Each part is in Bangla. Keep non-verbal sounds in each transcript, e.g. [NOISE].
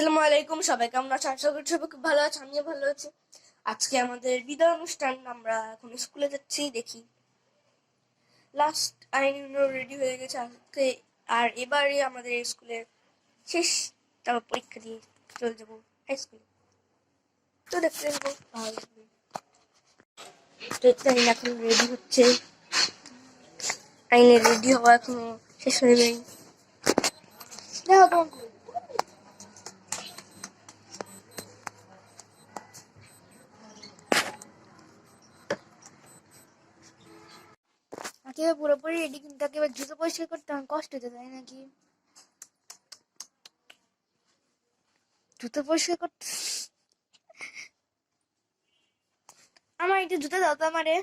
আসসালামু আলাইকুম, সবাই কেমন আছো? আশা করি সবাই খুব ভালো আছে, আমিও ভালো আছি। আজকে আমাদের বিদায় অনুষ্ঠান, আমরা এখন স্কুলে যাচ্ছি, দেখি। লাস্ট আইনও রেডি হয়ে গেছে আজকে। আর এবারে আমাদের স্কুলের শেষ, তারপর পরীক্ষা দিয়ে চলে যাব হাই স্কুলে তো দেখতে যাব ভালো আইন এখন রেডি হচ্ছে। আইনের রেডি হওয়া এখনও শেষ হয়ে যায়নি দেখো তোমার একেবারে পুরোপুরি রেডি কিন্তু একেবারে জুতো পরিষ্কার করতে আমার কষ্ট হতে তাই নাকি? জুতো পরিষ্কার করতে আমার একটু জুতো দাও তো আমারে।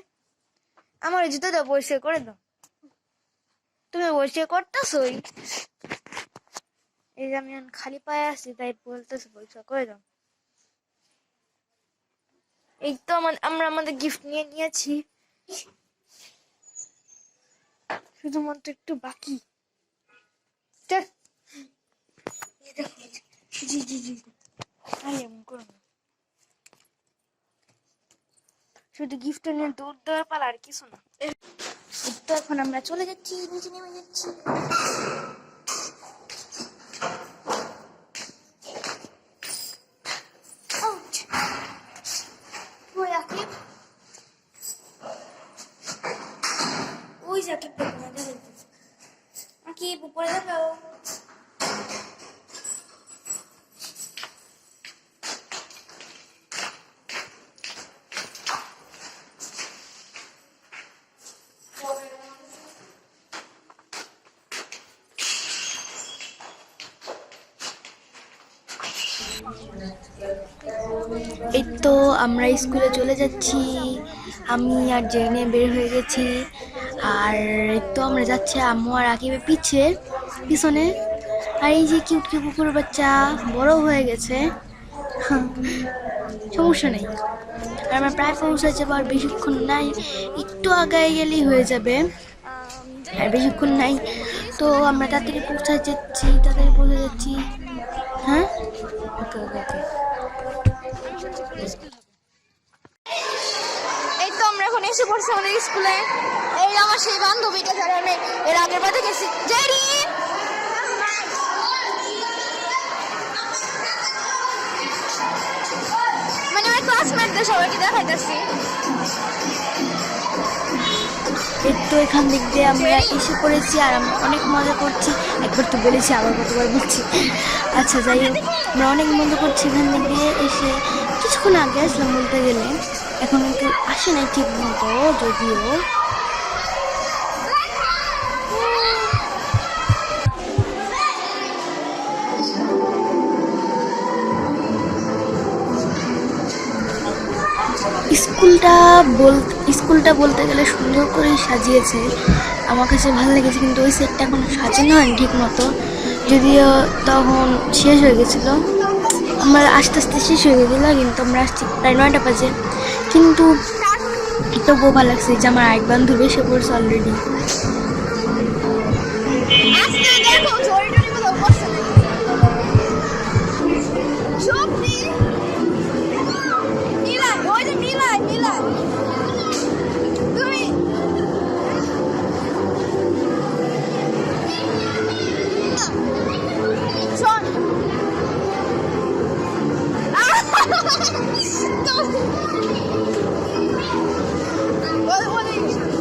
আমার জুতো দাও, পরিষ্কার করে দাও। তুমি পরিষ্কার করতেছই। এই যে আমি খালি পায়ে আসছি তাই বলতেছি পরিষ্কার করে দাও। এই তো আমরা আমাদের গিফট নিয়ে নিয়েছি। শুধুমাত্র একটু বাকি। জি জি জি আরে এমন করো শুধু গিফট নিয়ে দৌড় দেওয়ার পালা আর কিছু না। তো এখন আমরা চলে যাচ্ছি নিচে নেমে যাচ্ছি Ouch! ওই আকিব ওই যে আকিব দেখো না দেখো আকিব উপরে দেখো এই তো আমরা স্কুলে চলে যাচ্ছি। আমি আর জেনে বের হয়ে গেছি। আর তো আমরা যাচ্ছি আম্মু আর আকিবের পিছে, পিছনে। আর এই যে কিউট কিউ কুকুর বাচ্চা বড় হয়ে গেছে। [LAUGHS] সমস্যা নেই। আর আমরা প্রায় পৌঁছে যাব আর বেশিক্ষণ নাই, একটু আগায় গেলেই হয়ে যাবে। আর বেশিক্ষণ নাই। তো আমরা তাড়াতাড়ি পৌঁছে যাচ্ছি, তাড়াতাড়ি পৌঁছে যাচ্ছি। হ্যাঁ? ওকে ওকে ওকে। এই তো আমরা এখন এসে পড়ছি আমাদের স্কুলে। এই আমার সেই বান্ধবীটা যারা আমি এর আগের বারে গেছি জেরি। মানে আমার ক্লাসমেটদের সবাইকে দেখাইতেছি। তো এখান দিক দিয়ে আমরা এসে পড়েছি আর আমরা অনেক মজা করছি। একবার তো বলেছি আবার কতবার বলছি। আচ্ছা যাই হোক। আমরা অনেক মজা করছি এখান থেকে, এসে কিছুক্ষণ আগে আসলাম বলতে গেলে। এখন কিন্তু আসে নাই ঠিক মতো, যদিও। স্কুলটা বল, স্কুলটা বলতে গেলে সুন্দর করে সাজিয়েছে। আমার কাছে ভালো লেগেছে, কিন্তু ওই সেটটা এখন সাজানো হয়নি ঠিক মতো। যদিও তখন শেষ হয়ে গেছিল। আমার আস্তে আস্তে শেষ হয়ে গেছিল, কিন্তু আমরা আসছি প্রায় নয়টা বাজে। কিন্তু তবুও ভালো লাগছে যে আমার এক বান্ধবী সে পড়ছে অলরেডি [LAUGHS] আমি [LAUGHS]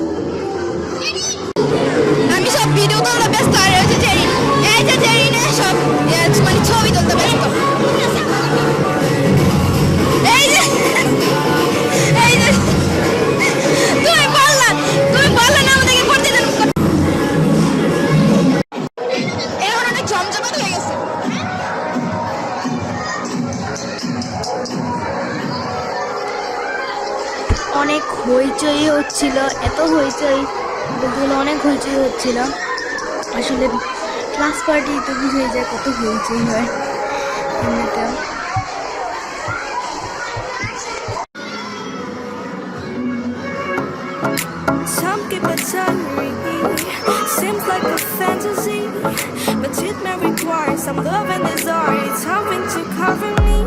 হচ্ছিল আসলে ক্লাস পার্টি তো বুঝেই যায় কত হয়েছেই হয় seems like a fantasy, but requires some love and desire. It's something to cover me.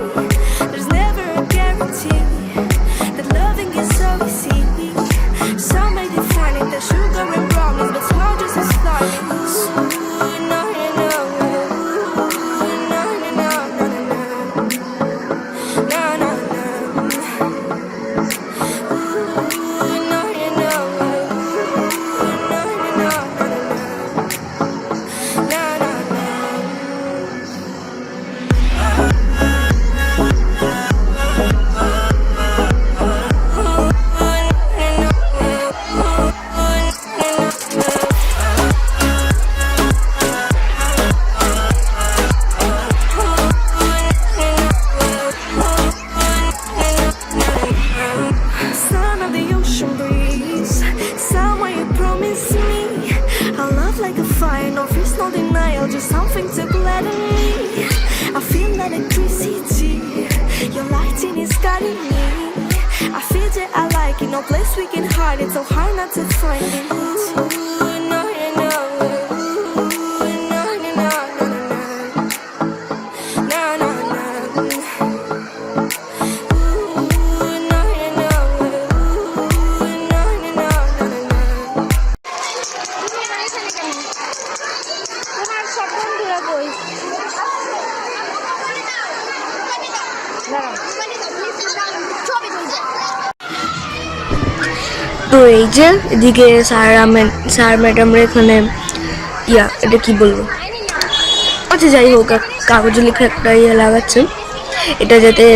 সাহায্যে এদিকে স্যার স্যার ম্যাডামরা এখানে, ইয়া, এটা কি বলব? আচ্ছা যাই হোক কাগজে লিখে একটা ইয়ে লাগাচ্ছে। এটা যাতে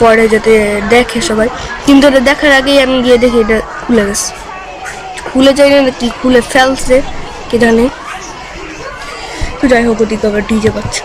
পরে যাতে দেখে সবাই। কিন্তু এটা দেখার আগেই আমি গিয়ে দেখি, এটা খুলে গেছে। খুলে যায় না কি খুলে ফেলছে, কে জানে? তো যাই হোক, ওদিকে আবার ডিজে পাচ্ছে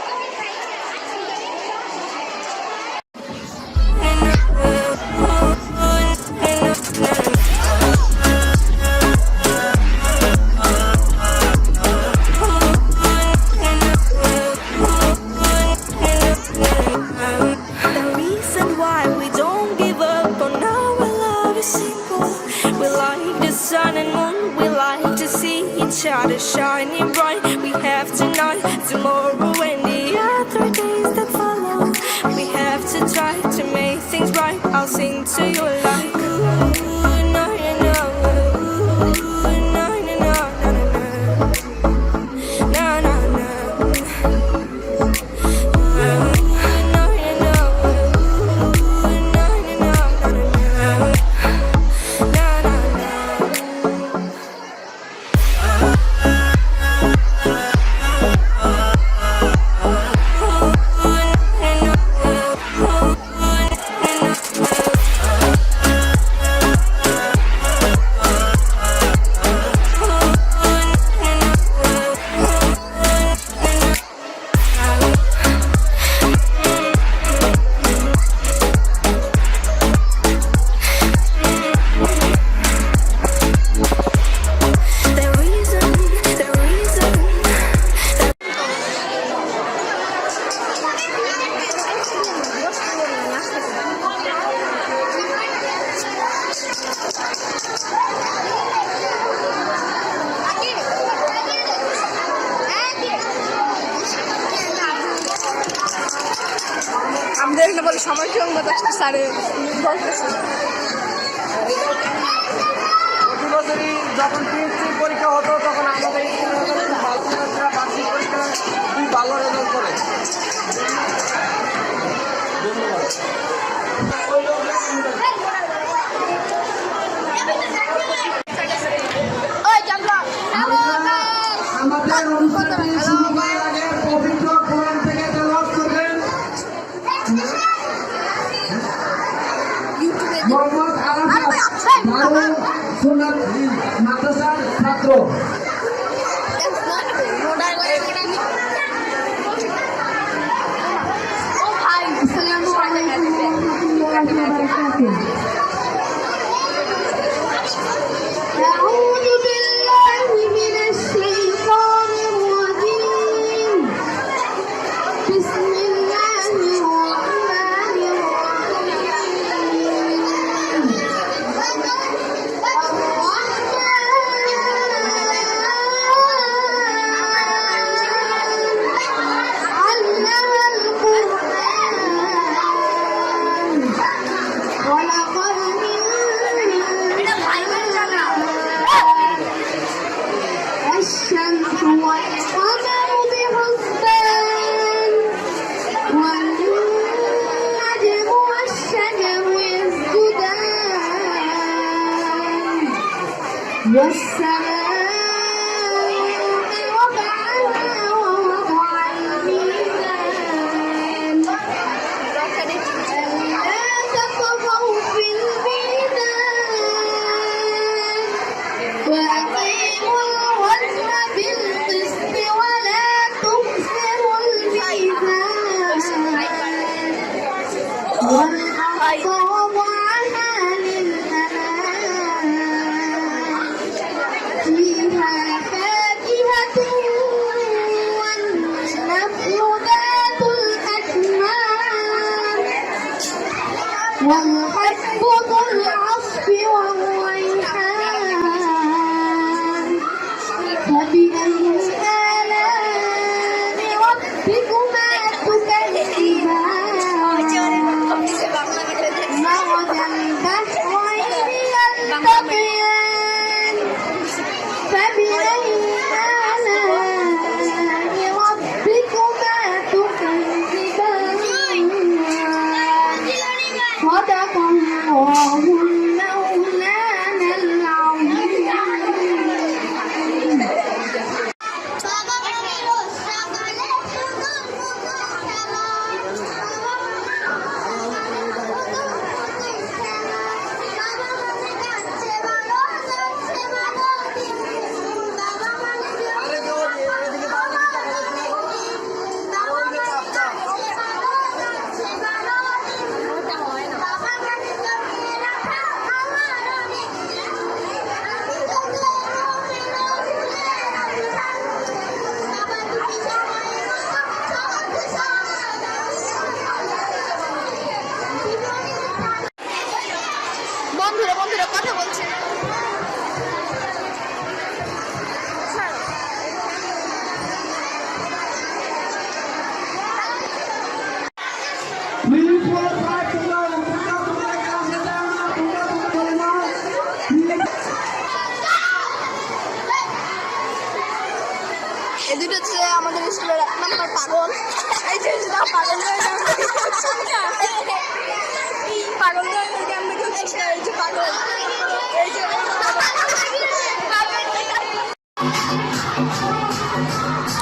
Santo.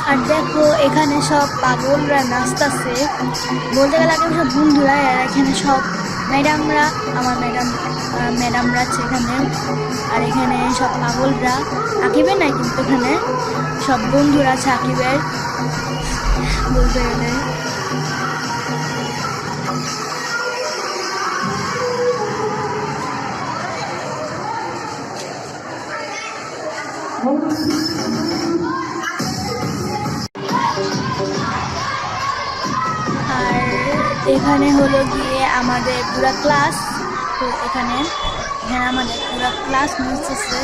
আর দেখো, এখানে সব পাগলরা নাচতেছে। বলতে গেলে আগে সব বন্ধুরা, আর এখানে সব ম্যাডামরা, আমার ম্যাডাম ম্যাডামরা আছে এখানে। আর এখানে সব পাগলরা, আঁকিবের নাই কিন্তু এখানে? সব বন্ধুরা আছে আঁকিবের। বলতে গেলে। এখানে হলো গিয়ে আমাদের পুরো ক্লাস তো এখানে এখানে আমাদের পুরো ক্লাস নাচতেছে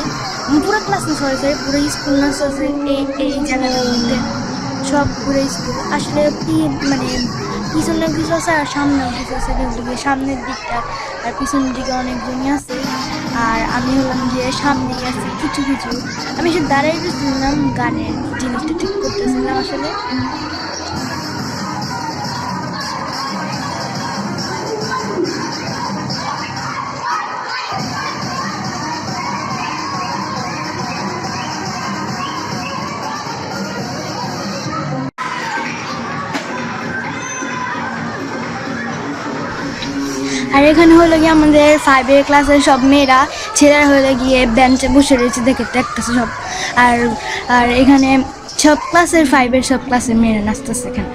পুরো ক্লাস না সরি সরি পুরো স্কুল নাচতেছে এই এই জায়গাটার মধ্যে। সব পুরো স্কুল আসলে মানে পিছনে কিছু আছে আর সামনেও কিছু আছে, কিন্তু সামনের দিকটা, আর পিছনের দিকে অনেকজনই আছে। আর আমি হলাম যে সামনে আছি, কিছু কিছু। আমি সে দাঁড়াই গেছিলাম গানের জিনিসটা ঠিক করতেছিলাম আসলে। এখানে হলো গিয়ে আমাদের ফাইভের ক্লাসের সব মেয়েরা, ছেলেরা হলে গিয়ে বেঞ্চে বসে রয়েছে, দেখে দেখতেছে সব। আর আর এখানে সব ক্লাসের ফাইভের সব ক্লাসের মেয়েরা নাচতেছে এখানে।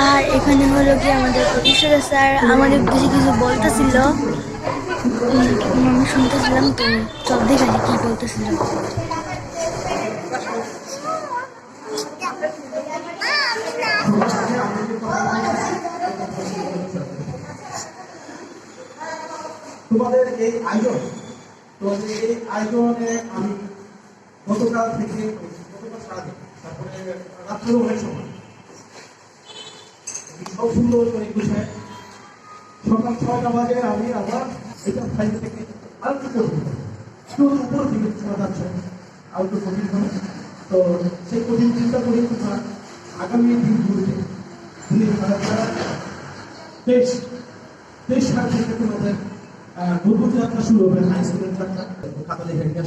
আর এখানে হলো কি আমাদের প্রতিষ্ঠাতা স্যার। আমাদের কিছু কিছু বলতেছিল। আমি শুনতেছিলাম তো, চল দেখে আসি কি বলতেছিল। তোমাদের এই আয়োজন, তোমাদের এই আয়োজনে আমি গতকাল থেকে গতকাল সারাদিন, তারপরে রাত্রেও অনেক সময়। সব সুন্দর করে গুছায় সকাল ছয়টা বাজে আমি আবার এটা ফাইভ থেকে আর একটু কঠিন একটু উপর দিকে যাচ্ছে। আর একটু কঠিন হবে তো সেই কঠিন চিন্তা করে তোমরা আগামী দিনগুলোতে তেইশ তেইশ সাল থেকে তোমাদের আহ, যাত্রা শুরু হবে হাই স্কুলের যাত্রা। দেখে নিয়ে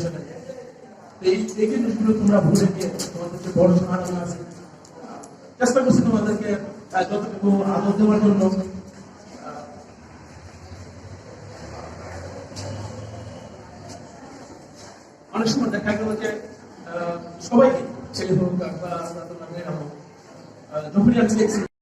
এই এই জিনিসগুলো তোমরা ভুলে গিয়ে তোমাদের যে বড় সহায়তা আছে চেষ্টা করছি তোমাদেরকে যতটুকু আদর দেওয়ার জন্য অনেক সময় দেখা গেল যে সবাইকে ছেলে হোক বা মেয়েরা হোক যখনই আমি দেখছি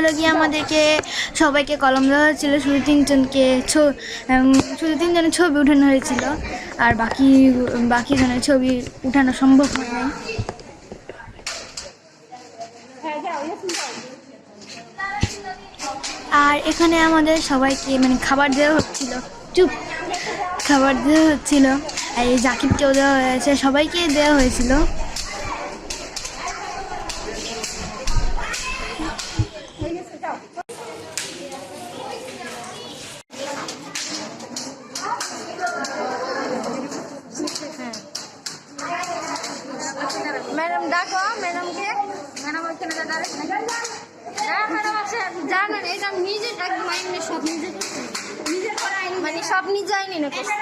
হলো গিয়ে আমাদেরকে সবাইকে কলম দেওয়া হয়েছিল। শুধু তিনজনকে শুধু তিনজনের ছবি উঠানো হয়েছিল। আর বাকি বাকি জনের ছবি উঠানো সম্ভব হয় নাই আর এখানে আমাদের সবাইকে মানে খাবার দেওয়া হচ্ছিল। চুপ, খাবার দেওয়া হচ্ছিল। আর এই জাকিরকেও দেওয়া হয়েছে, সবাইকে দেওয়া হয়েছিল হয়ে গেছে যাও ম্যাডাম ডাকো ম্যাডামকে ম্যাডাম ওখানে দাঁড়ালে হ্যাঁ ম্যাডাম আছে জানেন এটা আমি নিজে একদম আইনি সব নিজে করছি নিজে করা আইনি মানে সব নিজে আইনি না করছি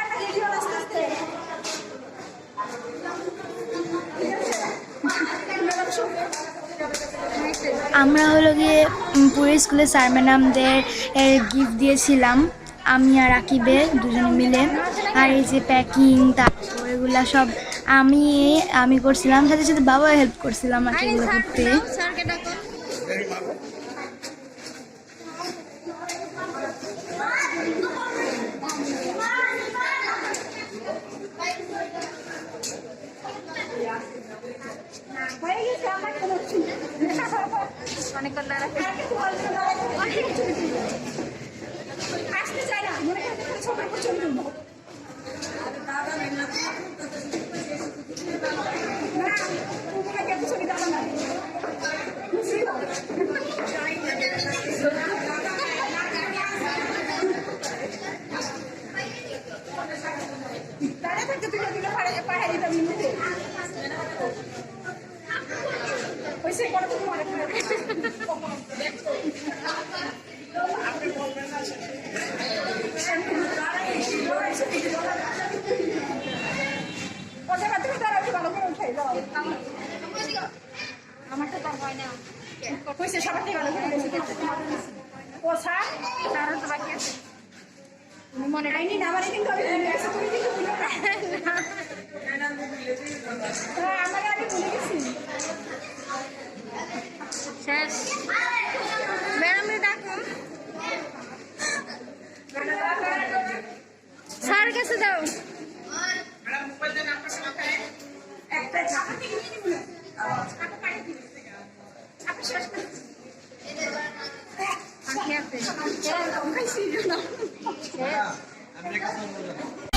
আমরা হলো গিয়ে পুরী স্কুলে স্যার ম্যাডামদের গিফট দিয়েছিলাম, আমি আর আকিবে দুজনে মিলে। আর এই যে প্যাকিং তারপর এগুলা সব আমি আমি করছিলাম, সাথে সাথে বাবা হেল্প করছিলাম আর এগুলো করতে। くちゃ見るんだ মনে রাখনি না মানে কিন্তু আমি ভুলে গেছি তুমি কিন্তু ভুলে হ্যাঁ আমার আগে ভুলে গেছি। শেষ। ম্যাডামে ডাকুন স্যার কাছে দাও একটা জামা থেকে নিয়ে নিবো? আপনি পাঠিয়ে দিন আপনি শেষ করে আগে আপনি খাইছি না जहाँ